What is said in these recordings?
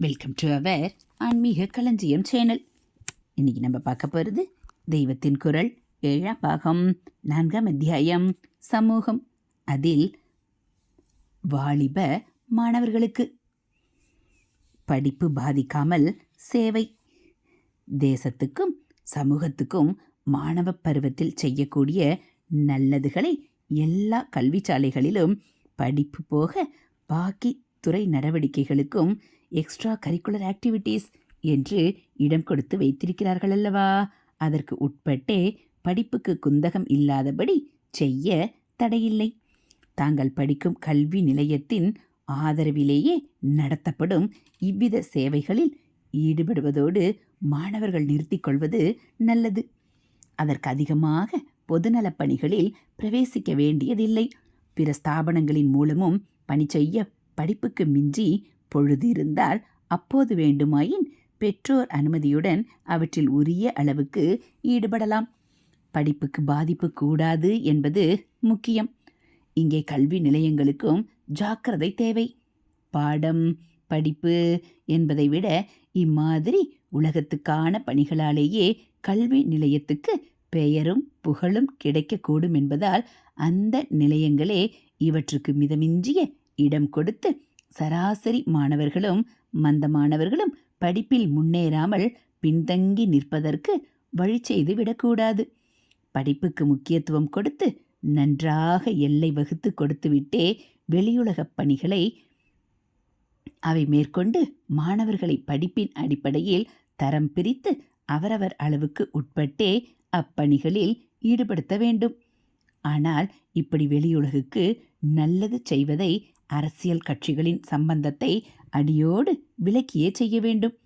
Welcome to our ஆன்மீக களஞ்சியம் channel. இன்னைக்கு நம்ம பார்க்க போகிறது தெய்வத்தின் குரல் ஏழாம் பாகம் நான்காம் அத்தியாயம் சமூகம். அதில் வாலிப மாணவர்களுக்கு படிப்பு பாதிக்காமல் சேவை. தேசத்துக்கும் சமூகத்துக்கும் மாணவ பருவத்தில் செய்யக்கூடிய நல்லதுகளை எல்லா கல்விச்சாலைகளிலும் படிப்பு போக பாக்கி துறை நடவடிக்கைகளுக்கும் எக்ஸ்ட்ரா கரிக்குலர் ஆக்டிவிட்டீஸ் என்று இடம் கொடுத்து வைத்திருக்கிறார்கள் அல்லவா அதற்கு உட்பட்டே படிப்புக்கு குந்தகம் இல்லாதபடி செய்ய தடையில்லை. தாங்கள் படிக்கும் கல்வி நிலையத்தின் ஆதரவிலேயே நடத்தப்படும் இவ்வித சேவைகளில் ஈடுபடுவதோடு மாணவர்கள் நிறுத்திக் கொள்வது நல்லது. அதற்கு அதிகமாக பொதுநலப் பணிகளில் பிரவேசிக்க வேண்டியதில்லை. பிற ஸ்தாபனங்களின் மூலமும் பணி செய்ய படிப்புக்கு மிஞ்சி பொழுது இருந்தால் அப்போது வேண்டுமாயின் பெற்றோர் அனுமதியுடன் அவற்றில் உரிய அளவுக்கு ஈடுபடலாம். படிப்புக்கு பாதிப்பு கூடாது என்பது முக்கியம். இங்கே கல்வி நிலையங்களுக்கும் ஜாக்கிரதை தேவை. பாடம் படிப்பு என்பதை விட இம்மாதிரி உலகத்துக்கான பணிகளாலேயே கல்வி நிலையத்துக்கு பெயரும் புகழும் கிடைக்கக்கூடும் என்பதால் அந்த நிலையங்களே இவற்றுக்கு மிதமிஞ்சிய இடம் கொடுத்து சராசரி மாணவர்களும் மந்த மாணவர்களும் படிப்பில் முன்னேறாமல் பின்தங்கி நிற்பதற்கு வழி செய்து விடக்கூடாது. படிப்புக்கு முக்கியத்துவம் கொடுத்து நன்றாக எல்லை வகுத்து கொடுத்துவிட்டே வெளியுலகப் பணிகளை அவை மேற்கொண்டு மாணவர்களை படிப்பின் அடிப்படையில் தரம் பிரித்து அவரவர் அளவுக்கு உட்பட்டே அப்பணிகளில் ஈடுபடுத்த வேண்டும். ஆனால் இப்படி வெளியுலகுக்கு நல்லது செய்வதை அரசியல் கட்சிகளின் சம்பந்தத்தை அடியோடு விலக்கியே செய்ய வேண்டும்.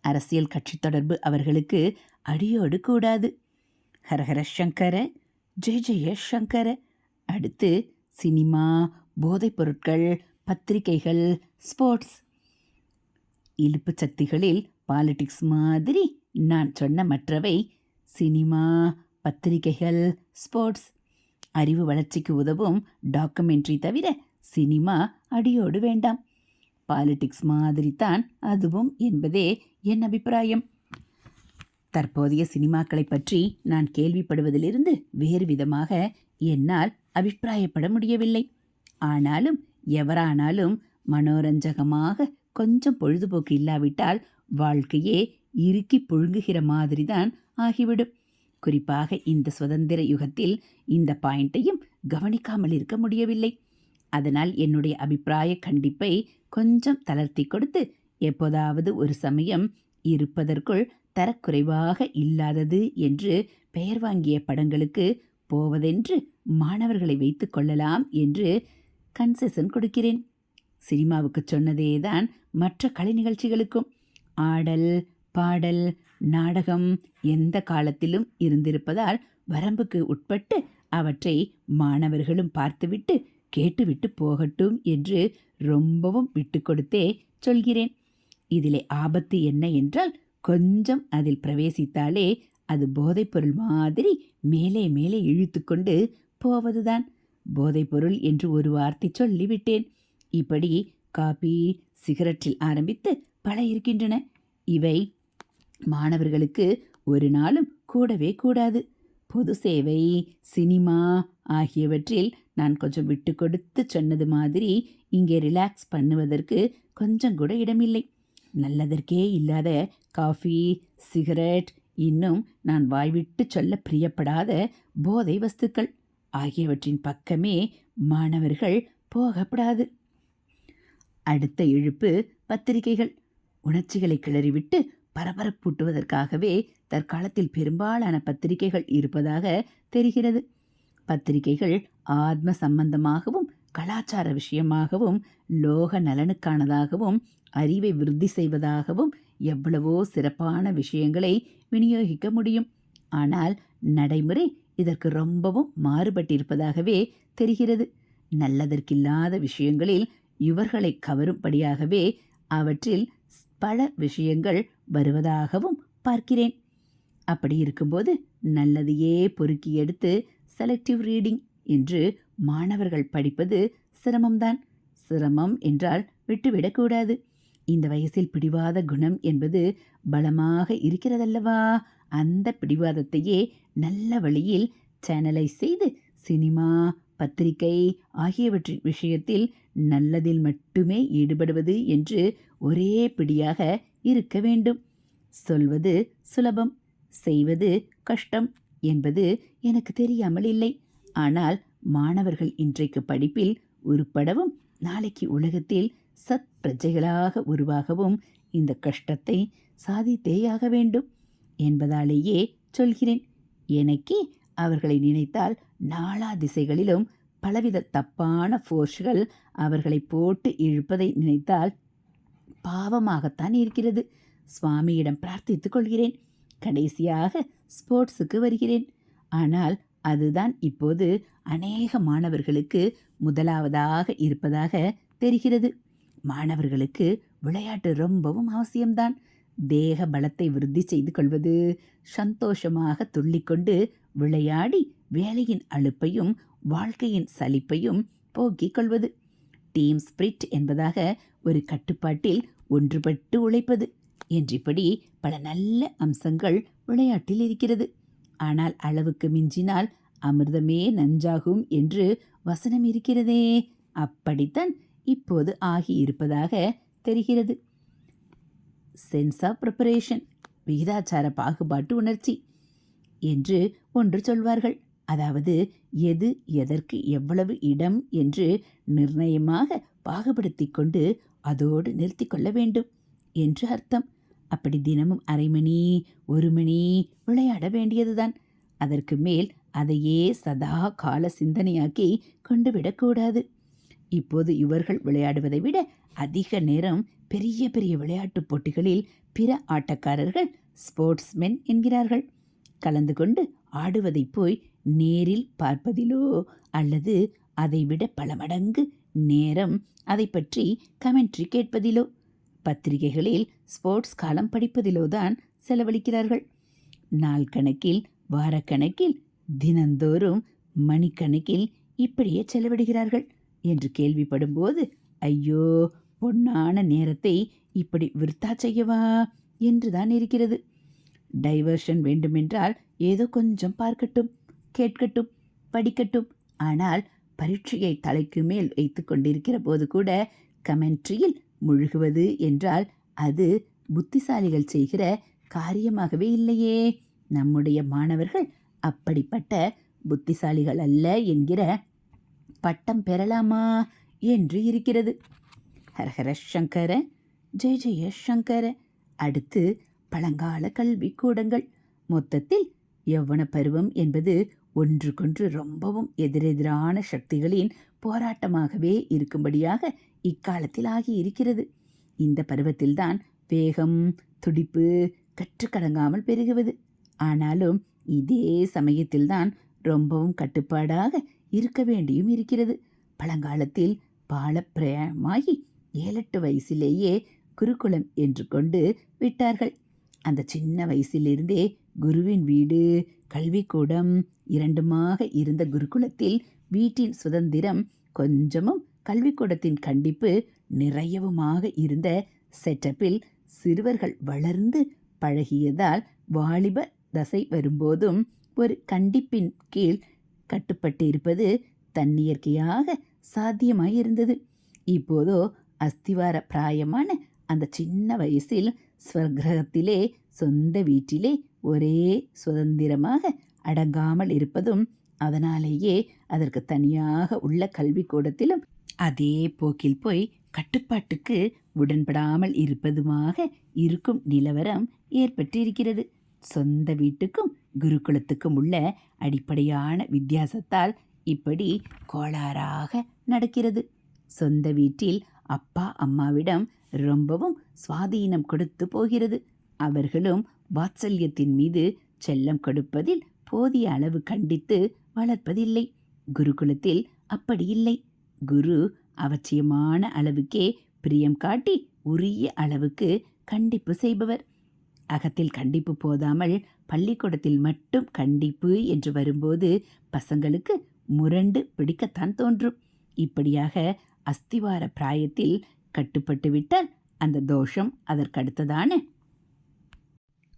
அரசியல் கட்சி தொடர்பு அவர்களுக்கு அடியோடு கூடாது. ஹரஹர சங்கர ஜெய ஜெய சங்கர. அடுத்து சினிமா போதைப் பொருட்கள் பத்திரிகைகள் ஸ்போர்ட்ஸ். இழுப்பு சக்திகளில் பாலிடிக்ஸ் மாதிரி நான் சொன்ன மற்றவை சினிமா பத்திரிகைகள் ஸ்போர்ட்ஸ். அறிவு வளர்ச்சிக்கு உதவும் டாக்குமெண்ட்ரி தவிர சினிமா அடியோடு வேண்டாம். பாலிடிக்ஸ் மாதிரி தான் அதுவும் என்பதே என் அபிப்பிராயம். தற்போதைய சினிமாக்களை பற்றி நான் கேள்விப்படுவதிலிருந்து வேறு விதமாக என்னால் அபிப்பிராயப்பட முடியவில்லை. ஆனாலும் எவரானாலும் மனோரஞ்சகமாக கொஞ்சம் பொழுதுபோக்கு இல்லாவிட்டால் வாழ்க்கையே இறுக்கி புழுங்குகிற மாதிரிதான் ஆகிவிடும். குறிப்பாக இந்த சுதந்திர யுகத்தில் இந்த பாயிண்ட்டையும் கவனிக்காமல் இருக்க முடியவில்லை. அதனால் என்னுடைய அபிப்பிராய கண்டிப்பை கொஞ்சம் தளர்த்தி கொடுத்து எப்போதாவது ஒரு சமயம் இருப்பதற்குள் தரக்குறைவாக இல்லாதது என்று பெயர் வாங்கிய படங்களுக்கு போவதென்று மாணவர்களை வைத்து கொள்ளலாம் என்று கன்செஷன் கொடுக்கிறேன். சினிமாவுக்கு சொன்னதேதான் மற்ற கலை நிகழ்ச்சிகளுக்கும். ஆடல் பாடல் நாடகம் எந்த காலத்திலும் இருந்திருப்பதால் வரம்புக்கு உட்பட்டு அவற்றை மாணவர்களும் பார்த்துவிட்டு கேட்டுவிட்டு போகட்டும் என்று ரொம்பவும் விட்டு கொடுத்தே சொல்கிறேன். இதிலே ஆபத்து என்ன என்றால் கொஞ்சம் அதில் பிரவேசித்தாலே அது போதைப்பொருள் மாதிரி மேலே மேலே இழுத்துக்கொண்டு போவதுதான். போதைப்பொருள் என்று ஒரு வார்த்தை சொல்லிவிட்டேன். இப்படி காபி சிகரெட்டில் ஆரம்பித்து பல இருக்கின்றன. இவை மாணவர்களுக்கு ஒரு நாளும் கூடவே கூடாது. பொது சேவை சினிமா ஆகியவற்றில் நான் கொஞ்சம் விட்டு கொடுத்து சொன்னது மாதிரி இங்கே ரிலாக்ஸ் பண்ணுவதற்கு கொஞ்சம் கூட இடமில்லை. நல்லதற்கே இல்லாத காஃபி சிகரெட் இன்னும் நான் வாய்விட்டு சொல்ல பிரியப்படாத போதை வஸ்துக்கள் ஆகியவற்றின் பக்கமே மாணவர்கள் போகப்படாது. அடுத்த இழுப்பு பத்திரிகைகள். உணர்ச்சிகளை கிளறிவிட்டு பரபரப்பூட்டுவதற்காகவே தற்காலத்தில் பெரும்பாலான பத்திரிகைகள் இருப்பதாக தெரிகிறது. பத்திரிகைகள் ஆத்ம சம்பந்தமாகவும் கலாச்சார விஷயமாகவும் லோக நலனுக்கானதாகவும் அறிவை விருத்தி செய்வதாகவும் எவ்வளவோ சிறப்பான விஷயங்களை விநியோகிக்க முடியும். ஆனால் நடைமுறை இதற்கு ரொம்பவும் மாறுபட்டிருப்பதாகவே தெரிகிறது. நல்லதற்கில்லாத விஷயங்களில் இவர்களை கவரும்படியாகவே அவற்றில் பல விஷயங்கள் வருவதாகவும் பார்க்கிறேன். அப்படி இருக்கும்போது நல்லதையே பொறுக்கி எடுத்து செலக்டிவ் ரீடிங் என்று மாணவர்கள் படிப்பது சிரமம்தான். சிரமம் என்றால் விட்டுவிடக்கூடாது. இந்த வயசில் பிடிவாத குணம் என்பது பலமாக இருக்கிறதல்லவா? அந்த பிடிவாதத்தையே நல்ல வழியில் சேனலைஸ் செய்து சினிமா பத்திரிகை ஆகியவற்றின் விஷயத்தில் நல்லதில் மட்டுமே ஈடுபடுவது என்று ஒரே பிடியாக இருக்க வேண்டும். சொல்வது சுலபம். செய்வது கஷ்டம் என்பது எனக்கு தெரியாமல் இல்லை. ஆனால் மாணவர்கள் இன்றைக்கு படிப்பில் உருப்படவும் நாளைக்கு உலகத்தில் சத் பிரஜைகளாக உருவாகவும் இந்த கஷ்டத்தை சாதித்தேயாக வேண்டும் என்பதாலேயே சொல்கிறேன். எனக்கே அவர்களை நினைத்தால் நாலா திசைகளிலும் பலவித தப்பான ஃபோர்ஸ்கள் அவர்களை போட்டு இழுப்பதை நினைத்தால் பாவமாகத்தான் இருக்கிறது. சுவாமியிடம் பிரார்த்தித்துக் கொள்கிறேன். கடைசியாக ஸ்போர்ட்ஸுக்கு வருகிறேன். ஆனால் அதுதான் இப்போது அநேக மாணவர்களுக்கு முதலாவதாக இருப்பதாக தெரிகிறது. மாணவர்களுக்கு விளையாட்டு ரொம்பவும் அவசியம்தான். தேக பலத்தை விருத்தி செய்து கொள்வது சந்தோஷமாக துள்ளிக்கொண்டு விளையாடி வேலையின் அழுப்பையும் வாழ்க்கையின் சலிப்பையும் போக்கிக் கொள்வது. டீம் ஸ்பிரிட் என்பதாக ஒரு கட்டுப்பாட்டில் ஒன்றுபட்டு உழைப்பது. என்றிப்படி பல நல்ல அம்சங்கள் விளையாட்டில் இருக்கிறது. ஆனால் அளவுக்கு மிஞ்சினால் அமிர்தமே நஞ்சாகும் என்று வசனம் இருக்கிறதே. அப்படித்தான் இப்போது ஆகியிருப்பதாக தெரிகிறது. சென்ஸ் ஆஃப் ப்ரிப்பரேஷன் விகிதாச்சார பாகுபாட்டு உணர்ச்சி என்று ஒன்று சொல்வார்கள். அதாவது எது எதற்கு எவ்வளவு இடம் என்று நிர்ணயமாக பாகுபடுத்தி கொண்டு அதோடு நிறுத்தி கொள்ள வேண்டும் என்று அர்த்தம். அப்படி தினமும் அரை மணி ஒரு மணி விளையாட வேண்டியதுதான். அதற்கு மேல் அதையே சதா கால சிந்தனையாக்கி கொண்டு விடக்கூடாது. இப்போது இவர்கள் விளையாடுவதை விட அதிக நேரம் பெரிய பெரிய விளையாட்டுப் போட்டிகளில் பிற ஆட்டக்காரர்கள் ஸ்போர்ட்ஸ்மென் என்கிறார்கள். கலந்து கொண்டு ஆடுவதை போய் நேரில் பார்ப்பதிலோ அல்லது அதைவிட பல மடங்கு நேரம் அதை பற்றி கமெண்ட்ரி கேட்பதிலோ பத்திரிகைகளில் ஸ்போர்ட்ஸ் காலம் படிப்பதிலோதான் செலவழிக்கிறார்கள். நாள் கணக்கில் வாரக்கணக்கில் தினந்தோறும் மணிக்கணக்கில் இப்படியே செலவிடுகிறார்கள் என்று கேள்விப்படும்போது ஐயோ பொன்னான நேரத்தை இப்படி விருத்தா செய்யவா? என்றுதான் இருக்கிறது. டைவர்ஷன் வேண்டுமென்றால் ஏதோ கொஞ்சம் பார்க்கட்டும் கேட்கட்டும் படிக்கட்டும். ஆனால் பரீட்சையை தலைக்கு மேல் வைத்து கொண்டிருக்கிற போது கூட கமெண்ட்ரியில் முழுகுவது என்றால் அது புத்திசாலிகள் செய்கிற காரியமாகவே இல்லையே. நம்முடைய மாணவர்கள் அப்படிப்பட்ட புத்திசாலிகள் அல்ல என்கிற பட்டம் பெறலாமா என்று இருக்கிறது. ஹரஹர சங்கர ஜெய ஜெய சங்கர. அடுத்து பழங்கால கல்வி கூடங்கள் மொத்தத்தில் யௌவன பருவம் என்பது ஒன்றுக்கொன்று ரொம்பவும் எதிரெதிரான சக்திகளின் போராட்டமாகவே இருக்கும்படியாக இக்காலத்தில் ஆகி இருக்கிறது இந்த பருவத்தில்தான் வேகம் துடிப்பு கற்றுக்கடங்காமல் பெருகுவது. ஆனாலும் இதே சமயத்தில்தான் ரொம்பவும் கட்டுப்பாடாக இருக்க வேண்டியும் இருக்கிறது. பழங்காலத்தில் பாலப்பிரயமாகி ஏழெட்டு வயசிலேயே குருகுலம் என்று கொண்டு விட்டார்கள். அந்த சின்ன வயசிலிருந்தே குருவின் வீடு கல்விக்கூடம் இரண்டுமாக இருந்த குருகுலத்தில் வீட்டின் சுதந்திரம் கொஞ்சமும் கல்விக்கூடத்தின் கண்டிப்பு நிறையவுமாக இருந்த செட்டப்பில் சிறுவர்கள் வளர்ந்து பழகியதால் வாலிப தசை வரும்போதும் ஒரு கண்டிப்பின் கீழ் கட்டுப்பட்டு இருப்பது தன்னியற்கையாக சாத்தியமாயிருந்தது. இப்போதோ அஸ்திவார பிராயமான அந்த சின்ன வயசில் ஸ்வர்கிரகத்திலே சொந்த வீட்டிலே ஒரே சுதந்திரமாக அடங்காமல் இருப்பதும் அதனாலேயே அதற்கு தனியாக உள்ள கல்விக்கூடத்திலும் அதே போக்கில் போய் கட்டுப்பாட்டுக்கு உடன்படாமல் இருப்பதுமாக இருக்கும் நிலவரம் ஏற்பட்டிருக்கிறது. சொந்த வீட்டுக்கும் குருகுலத்துக்கும் உள்ள அடிப்படையான வித்தியாசத்தால் இப்படி கோளாறாக நடக்கிறது. சொந்த வீட்டில் அப்பா அம்மாவிடம் ரொம்பவும் சுவாதீனம் கொடுத்து போகிறது. அவர்களும் வாத்சல்யத்தின் மீது செல்லம் கொடுப்பதில் போதிய அளவு கண்டித்து வளர்ப்பதில்லை. குருகுலத்தில் அப்படி இல்லை. குரு அவசியமான அளவுக்கே பிரியம் காட்டி உரிய அளவுக்கு கண்டிப்பு செய்பவர். அகத்தில் கண்டிப்பு போதாமல் பள்ளிக்கூடத்தில் மட்டும் கண்டிப்பு என்று வரும்போது பசங்களுக்கு முரண்டு பிடிக்கத்தான் தோன்றும். இப்படியாக அஸ்திவார பிராயத்தில் கட்டுப்பட்டுவிட்டால் அந்த தோஷம் அதற்கடுத்ததான.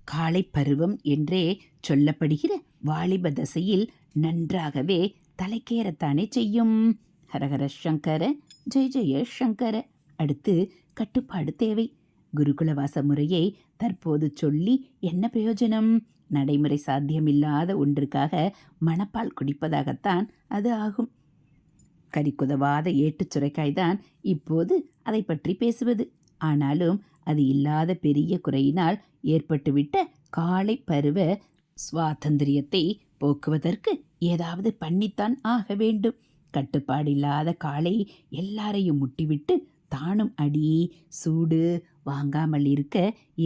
காலை பருவம் என்றே சொல்லப்படுகிற வாலிப தசையில் நன்றாகவே தலைக்கேறத்தானே செய்யும். ஹரஹர சங்கர ஜெய் ஜெய சங்கர. அடுத்து கட்டுப்பாடு தேவை. குருகுலவாச முறையை தற்போது சொல்லி என்ன பிரயோஜனம்? நடைமுறை சாத்தியமில்லாத ஒன்றுக்காக மணப்பால் குடிப்பதாகத்தான் அது ஆகும். கறிக்குதவாத ஏட்டுச் சுரைக்காய்தான் இப்போது அதை பற்றி பேசுவது. ஆனாலும் அது இல்லாத பெரிய குறையினால் ஏற்பட்டுவிட்ட காலை பருவ சுவாதந்திரியத்தை போக்குவதற்கு ஏதாவது பண்ணித்தான் ஆக வேண்டும். கட்டுப்பாடில்லாத காலை எல்லாரையும் முட்டிவிட்டு தானும் அடி சூடு வாங்காமல் இருக்க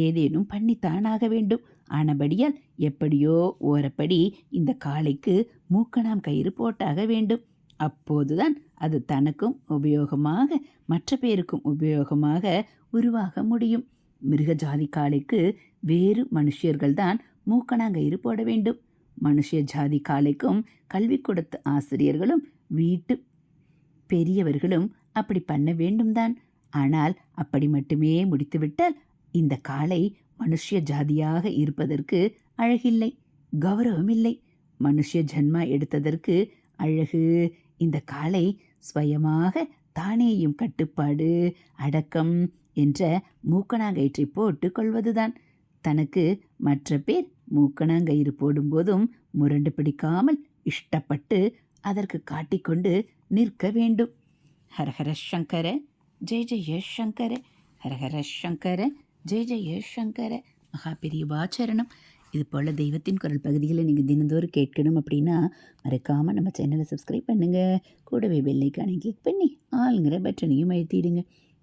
ஏதேனும் பண்ணித்தான் ஆக வேண்டும். ஆனபடியால் எப்படியோ ஓரப்படி இந்த காளைக்கு மூக்கணாம் கயிறு போட்டாக வேண்டும். அப்போதுதான் அது தனக்கும் உபயோகமாக மற்ற பேருக்கும் உபயோகமாக உருவாக முடியும். மிருக ஜாதி காளைக்கு வேறு மனுஷியர்கள்தான் மூக்கணாங்கயிறு போட வேண்டும். மனுஷ ஜாதி காளைக்கும் கல்வி கொடுத்த ஆசிரியர்களும் வீட்டு பெரியவர்களும் அப்படி பண்ண வேண்டும்தான். ஆனால் அப்படி மட்டுமே முடித்துவிட்டால் இந்த காளை மனுஷ ஜாதியாக இருப்பதற்கு அழகில்லை கௌரவம் இல்லை மனுஷ ஜன்மா எடுத்ததற்கு அழகு. இந்த காளை ஸ்வயமாக தானேயும் கட்டுப்பாடு அடக்கம் என்ற மூக்கணாங்கயிற்றை போட்டு கொள்வதுதான். தனக்கு மற்ற பேர் மூக்கணாங்கயிறு போடும்போதும் முரண்டு பிடிக்காமல் இஷ்டப்பட்டு அதற்கு காட்டிக்கொண்டு நிற்க வேண்டும். ஹரஹர சங்கர ஜெய ஜெய சங்கர ஹரஹர சங்கர ஜெய ஜெய சங்கர. மகா பெரியவாச்சரணம் இது போல் தெய்வத்தின் குரல் பகுதிகளை நீங்கள் தினந்தோறும் கேட்கணும் அப்படின்னா மறக்காமல் நம்ம சேனலை சப்ஸ்கிரைப் பண்ணுங்கள் கூடவே பெல்லைக்கானை கிளிக் பண்ணி ஆளுங்கிற பட்டனையும் அழுத்திடுங்க.